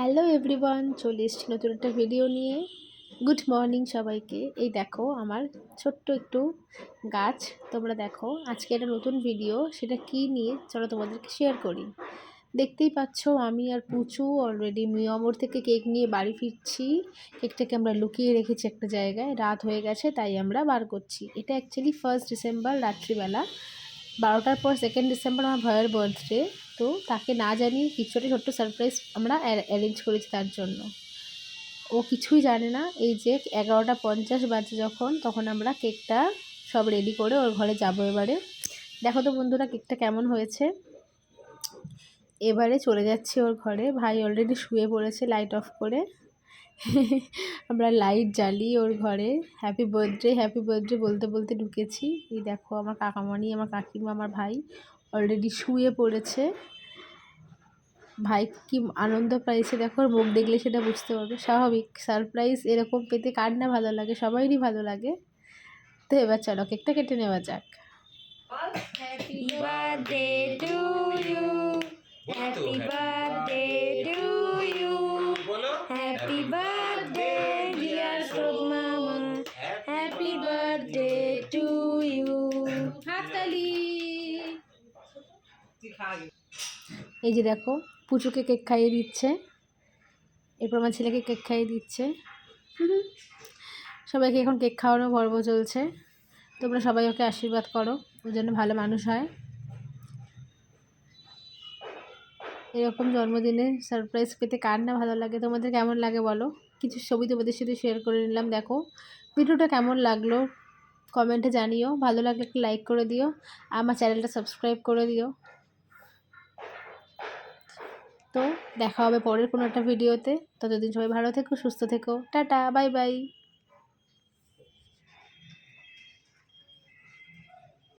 Hello everyone চলে এসছি নতুন একটা ভিডিও নিয়ে। গুড মর্নিং সবাইকে। এই দেখো, আমার ছোট্ট একটু গাছ। তোমরা দেখো, আজকে একটা নতুন ভিডিও সেটা কি নিয়ে? চলো তোমাদেরকে শেয়ার করি। দেখতেই পাচ্ছ, আমি আর পুচু অলরেডি মিয়ামোর থেকে কেক নিয়ে বাড়ি ফিরছি। কেকটাকে আমরা লুকিয়ে রেখেছি একটা জায়গায়। রাত হয়ে গেছে, তাই আমরা বার করছি। এটা অ্যাকচুয়ালি ফার্স্ট ডিসেম্বর রাত্রিবেলা। বারোটার পর সেকেন্ড ডিসেম্বর আমার ভয়ের বার্থডে তো তাকে না জানিয়ে কিছুটা ছোট্ট সারপ্রাইজ আমরা অ্যারেঞ্জ করেছি তার জন্য। ও কিছুই জানে না, এই যে এগারোটা পঞ্চাশ বাজে যখন, তখন আমরা কেকটা সব রেডি করে ওর ঘরে যাব এবারে। দেখো তো বন্ধুরা কেকটা কেমন হয়েছে? এবারে চলে যাচ্ছি ওর ঘরে, ভাই অলরেডি শুয়ে পড়েছে লাইট অফ করে। আমরা লাইট জ্বালি ওর ঘরে। হ্যাপি বার্থডে হ্যাপি বার্থডে বলতে বলতে ঢুকেছি। এই দেখো আমার কাকামণি আমার কাকিমা আমার ভাই অলরেডি শুয়ে পড়েছে। ভাই কি আনন্দ পাইছে দেখো মুখ দেখলে সেটা বুঝতে পারবে। স্বাভাবিক সারপ্রাইজ এরকম পেতে কার না ভালো লাগে সবাইরই ভালো লাগে। তো এবার চলো কেকটা কেটে নেওয়া যাক। Happy birthday to you. Happy Happy birthday, dear Shrug Mama. Happy birthday to you. হাততালি এই যে দেখো পুচুকে কেক খাইয়ে দিচ্ছে এরপর আমার ছেলেকে কেক খাইয়ে দিচ্ছে। সবাইকে এখন কেক খাওয়ানো পর্ব চলছে তোমরা সবাই ওকে আশীর্বাদ করো ওর জন্য ভালো মানুষ হয় এরকম জন্মদিনে সারপ্রাইজ পেতে কার না ভালো লাগে? তোমাদের কেমন লাগে বলো? কিছু ছবি তোমাদের সাথে শেয়ার করে নিলাম, দেখো। ভিডিওটা কেমন লাগল? কমেন্টে জানিও। ভালো লাগলে একটু লাইক করে দিও। আমার চ্যানেলটা সাবস্ক্রাইব করে দিও। তো দেখা হবে পরের কোনো একটা ভিডিওতে ততদিন সবাই ভালো থেকো, সুস্থ থেকো। Tata bye bye